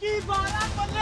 Keep on up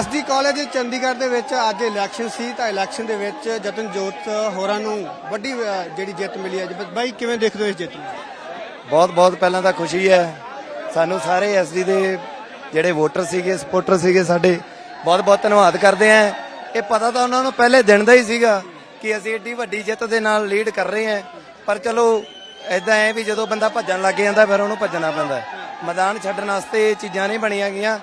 SD college Chandigarh ਦੇ ਵਿੱਚ ਅੱਜ ਇਲੈਕਸ਼ਨ ਸੀ, ਤਾਂ ਇਲੈਕਸ਼ਨ ਦੇ ਵਿੱਚ ਜਤਨਜੋਤ ਹੋਰਾਂ ਨੂੰ ਵੱਡੀ ਜਿਹੜੀ ਜਿੱਤ ਮਿਲੀ ਅੱਜ ਬਾਈ, ਕਿਵੇਂ ਦੇਖਦੇ ਹੋ ਇਸ ਜਿੱਤ ਨੂੰ? ਬਹੁਤ ਬਹੁਤ ਪਹਿਲਾਂ ਤਾਂ ਖੁਸ਼ੀ ਹੈ। ਸਾਨੂੰ ਸਾਰੇ ਐਸਡੀ ਦੇ ਜਿਹੜੇ ਵੋਟਰ ਸੀਗੇ ਸਪੋਰਟਰ ਸੀਗੇ ਸਾਡੇ, ਬਹੁਤ ਬਹੁਤ ਧੰਨਵਾਦ ਕਰਦੇ ਆਂ ਇਹ ਪਤਾ ਤਾਂ ਉਹਨਾਂ ਨੂੰ ਪਹਿਲੇ ਦਿਨ ਦਾ ਹੀ ਸੀਗਾ ਕਿ ਅਸੀਂ ਏਡੀ ਵੱਡੀ ਜਿੱਤ ਦੇ ਨਾਲ ਲੀਡ ਕਰ ਰਹੇ ਆਂ ਪਰ ਚਲੋ ਐਦਾਂ ਹੈ ਵੀ ਜਦੋਂ ਬੰਦਾ ਭੱਜਣ ਲੱਗ ਜਾਂਦਾ, ਫਿਰ ਉਹਨੂੰ ਭੱਜਣਾ ਪੈਂਦਾ ਮੈਦਾਨ ਛੱਡਣ ਵਾਸਤੇ ਇਹ ਚੀਜ਼ਾਂ ਨਹੀਂ ਬਣੀਆਂ ਗਈਆਂ।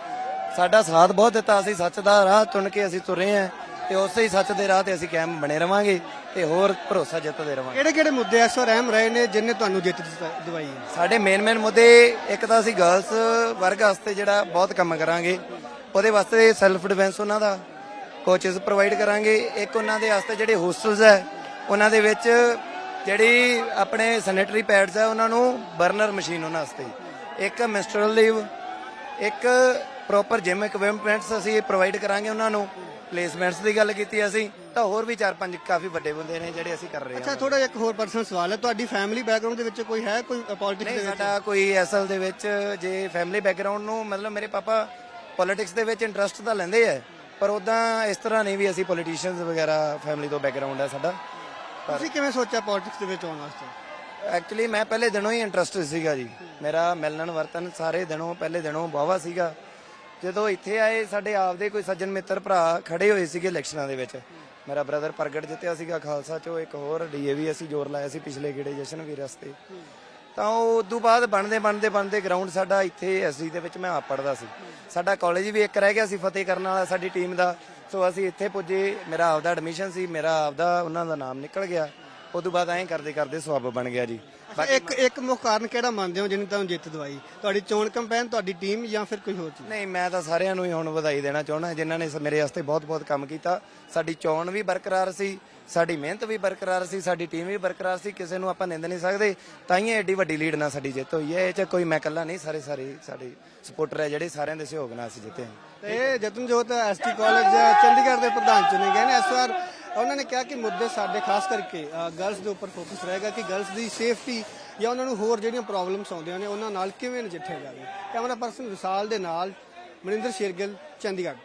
ਸਾਡਾ ਸਾਥ ਬਹੁਤ ਦਿੱਤਾ ਅਸੀਂ ਸੱਚ ਦਾ ਰਾਹ ਚੁਣ ਕੇ ਅਸੀਂ ਤੁਰੇ ਆਂ ਤੇ ਉਸੇ ਹੀ ਸੱਚ ਦੇ ਰਾਹ ਤੇ ਅਸੀਂ ਕਾਇਮ ਬਣੇ ਰਵਾਂਗੇ ਤੇ ਹੋਰ ਭਰੋਸਾ ਜਿੱਤਦੇ ਰਵਾਂਗੇ। ਕਿਹੜੇ ਕਿਹੜੇ ਮੁੱਦੇ ਇਸ ਵਾਰ ਅਹਿਮ ਰਹੇ ਨੇ ਜਿਨ੍ਹਾਂ ਤੁਹਾਨੂੰ ਜਿੱਤ ਦਿਵਾਈ ਹੈ? ਸਾਡੇ ਮੇਨ ਮੇਨ ਮੁੱਦੇ ਇੱਕ ਤਾਂ ਅਸੀਂ ਗਰਲਸ ਵਰਗ ਵਾਸਤੇ ਜਿਹੜਾ ਬਹੁਤ ਕੰਮ ਕਰਾਂਗੇ ਉਹਦੇ ਵਾਸਤੇ ਸੈਲਫ ਡਿਫੈਂਸ ਉਹਨਾਂ ਦਾ ਕੋਚਸ ਪ੍ਰੋਵਾਈਡ ਕਰਾਂਗੇ ਇੱਕ ਉਹਨਾਂ ਦੇ ਵਾਸਤੇ ਜਿਹੜੇ ਹੋਸਟਲਸ ਹੈ ਉਹਨਾਂ ਦੇ ਵਿੱਚ ਜਿਹੜੀ ਆਪਣੇ ਸੈਨੇਟਰੀ ਪੈਡਸ ਹੈ ਉਹਨਾਂ ਨੂੰ ਬਰਨਰ ਮਸ਼ੀਨ ਉਹਨਾਂ ਵਾਸਤੇ ਇੱਕ ਮਿਨਸਟਰਲ ਲੀਵ ਇੱਕ ਪ੍ਰੋਪਰ ਜਿਮ ਇਕਵਿਪਮੈਂਟਸ ਅਸੀਂ ਪ੍ਰੋਵਾਈਡ ਕਰਾਂਗੇ ਉਹਨਾਂ ਨੂੰ। ਪਲੇਸਮੈਂਟਸ ਦੀ ਗੱਲ ਕੀਤੀ ਅਸੀਂ ਤਾਂ ਹੋਰ ਵੀ ਚਾਰ ਪੰਜ ਕਾਫੀ ਵੱਡੇ ਬੰਦੇ ਨੇ ਜਿਹੜੇ ਅਸੀਂ ਕਰ ਰਹੇ ਹਾਂ। ਅੱਛਾ ਥੋੜਾ ਇੱਕ ਹੋਰ ਪਰਸਨਲ ਸਵਾਲ ਹੈ ਤੁਹਾਡੀ ਫੈਮਿਲੀ ਬੈਕਗ੍ਰਾਉਂਡ ਦੇ ਵਿੱਚ ਕੋਈ ਹੈ ਕੋਈ ਪੋਲਿਟਿਕਸ ਦੇ ਵਿੱਚ? ਸਾਡਾ ਕੋਈ ਐਸਐਲ ਦੇ ਵਿੱਚ ਜੇ ਫੈਮਿਲੀ ਬੈਕਗ੍ਰਾਉਂਡ ਨੂੰ ਮਤਲਬ ਮੇਰੇ ਪਾਪਾ ਪੋਲਿਟਿਕਸ ਦੇ ਵਿੱਚ ਇੰਟਰਸਟ ਤਾਂ ਲੈਂਦੇ ਐ ਪਰ ਉਦਾਂ ਇਸ ਤਰ੍ਹਾਂ ਨਹੀਂ ਵੀ ਅਸੀਂ ਪੋਲੀਟੀਸ਼ੀਅਨਸ ਵਗੈਰਾ ਫੈਮਿਲੀ ਤੋਂ ਬੈਕਗ੍ਰਾਉਂਡ ਹੈ ਸਾਡਾ। ਤੁਸੀਂ ਕਿਵੇਂ ਸੋਚਿਆ ਪੋਲਿਟਿਕਸ ਦੇ ਵਿੱਚ ਆਉਣ ਵਾਸਤੇ? ਐਕਚੁਅਲੀ ਮੈਂ ਪਹਿਲੇ ਦਿਨੋਂ ਹੀ ਇੰਟਰਸਟ ਸੀਗਾ ਜੀ। ਮੇਰਾ ਮਿਲਣ ਵਰਤਨ ਸਾਰੇ ਦਿਨੋਂ ਪਹਿਲੇ ਦਿਨੋਂ ਵਾਹਵਾ ਸੀਗਾ। ਜਦੋਂ ਇੱਥੇ ਆਏ, ਸਾਡੇ ਆਪਦੇ ਕੋਈ ਸੱਜਣ ਮਿੱਤਰ ਭਰਾ ਖੜੇ ਹੋਏ ਸੀਗੇ ਇਲੈਕਸ਼ਨਾਂ ਦੇ ਵਿੱਚ। ਮੇਰਾ ਬ੍ਰਦਰ ਪ੍ਰਗਟ ਜਿੱਤਿਆ ਸੀਗਾ ਖਾਲਸਾ ਚੋਂ ਇੱਕ ਹੋਰ ਡੀਏਵੀ ਅਸੀਂ ਜ਼ੋਰ ਲਾਇਆ ਸੀ ਪਿਛਲੇ ਗੇੜੇ ਜਸ਼ਨ ਵੀਰ ਵਾਸਤੇ ਤਾਂ ਉਹ ਉਦੋਂ ਬਾਅਦ ਬਣਦੇ ਬਣਦੇ ਬਣਦੇ ਗਰਾਊਂਡ ਸਾਡਾ ਇੱਥੇ ਐਸਡੀ ਦੇ ਵਿੱਚ ਮੈਂ ਆਪ ਪੜਦਾ ਸੀ। ਸਾਡਾ ਕਾਲਜ ਵੀ ਇੱਕ ਰਹਿ ਗਿਆ ਸੀ ਫਤਿਹ ਕਰਨ ਵਾਲਾ ਸਾਡੀ ਟੀਮ ਦਾ। ਸੋ ਅਸੀਂ ਇੱਥੇ ਪੁੱਜੇ, ਮੇਰਾ ਆਪਦਾ ਐਡਮਿਸ਼ਨ ਸੀ, ਮੇਰਾ ਆਪਦਾ ਉਹਨਾਂ ਦਾ ਨਾਮ ਨਿਕਲ ਗਿਆ। ਉਦੋਂ ਬਾਅਦ ਐਂ ਕਰਦੇ ਕਰਦੇ ਸਵਾਬ ਬਣ ਗਿਆ ਜੀ। ਇੱਕ ਇੱਕ ਮੁੱਖ ਕਾਰਨ ਕਿਹੜਾ ਮੰਨਦੇ ਹੋ ਜਿਹਨੇ ਤੁਹਾਨੂੰ ਜਿੱਤ ਦਵਾਈ? ਤੁਹਾਡੀ ਚੋਣ ਕੰਪੇਨ ਤੁਹਾਡੀ ਟੀਮ ਜਾਂ ਫਿਰ ਕੋਈ ਹੋਰ ਚੀਜ਼? ਨਹੀਂ ਮੈਂ ਤਾਂ ਸਾਰਿਆਂ ਨੂੰ ਹੀ ਹੁਣ ਵਧਾਈ ਦੇਣਾ ਚਾਹੁੰਦਾ ਜਿਨ੍ਹਾਂ ਨੇ ਸ- ਮੇਰੇ ਵਾਸਤੇ ਬਹੁਤ-ਬਹੁਤ ਕੰਮ ਕੀਤਾ। ਸਾਡੀ ਚੋਣ ਵੀ ਬਰਕਰਾਰ ਸੀ ਸਾਡੀ ਮਿਹਨਤ ਵੀ ਬਰਕਰਾਰ ਸੀ ਸਾਡੀ ਟੀਮ ਵੀ ਬਰਕਰਾਰ ਸੀ ਕਿਸੇ ਨੂੰ ਆਪਾਂ ਨਿੰਦ ਨਹੀਂ ਸਕਦੇ। ਤਾਂ ਹੀ ਐਡੀ ਵੱਡੀ ਲੀਡ ਨਾਲ ਸਾਡੀ ਜਿੱਤ ਹੋਈ ਹੈ। ਇਹ ਚ ਕੋਈ ਮੈਂ ਇਕੱਲਾ ਨਹੀਂ ਸਾਰੇ ਸਾਰੇ ਸਾਡੇ ਸਪੋਰਟਰ ਹੈ ਜਿਹੜੇ ਸਾਰਿਆਂ ਦੇ ਸਹਿਯੋਗ ਨਾਲ ਅਸੀਂ ਜਿੱਤੇ ਹਾਂ। ਤੇ ਜਤਨਜੋਤ ਐਸਟੀ ਕਾਲਜ ਚੰਡੀਗੜ੍ਹ ਦੇ ਪ੍ਰਧਾਨ ਚੁਣੇ ਗਏ ਨੇ। ਇਸ ਵਾਰ ਉਹਨਾਂ ਨੇ ਕਿਹਾ ਕਿ ਮੁੱਦੇ ਸਾਡੇ ਖਾਸ ਕਰਕੇ ਗਰਲਸ ਦੇ ਉੱਪਰ ਫੋਕਸ ਰਹੇਗਾ ਕਿ ਗਰਲਸ ਦੀ ਸੇਫਟੀ ਜਾਂ ਉਹਨਾਂ ਨੂੰ ਹੋਰ ਜਿਹੜੀਆਂ ਪ੍ਰੋਬਲਮਸ ਆਉਂਦੀਆਂ ਨੇ, ਉਹਨਾਂ ਨਾਲ ਕਿਵੇਂ ਨਜਿੱਠਿਆ ਜਾਵੇ। ਕੈਮਰਾ ਪਰਸਨ ਵਿਸਾਲ ਦੇ ਨਾਲ ਮਨਿੰਦਰ ਸ਼ੇਰਗਿੱਲ, ਚੰਡੀਗੜ੍ਹ।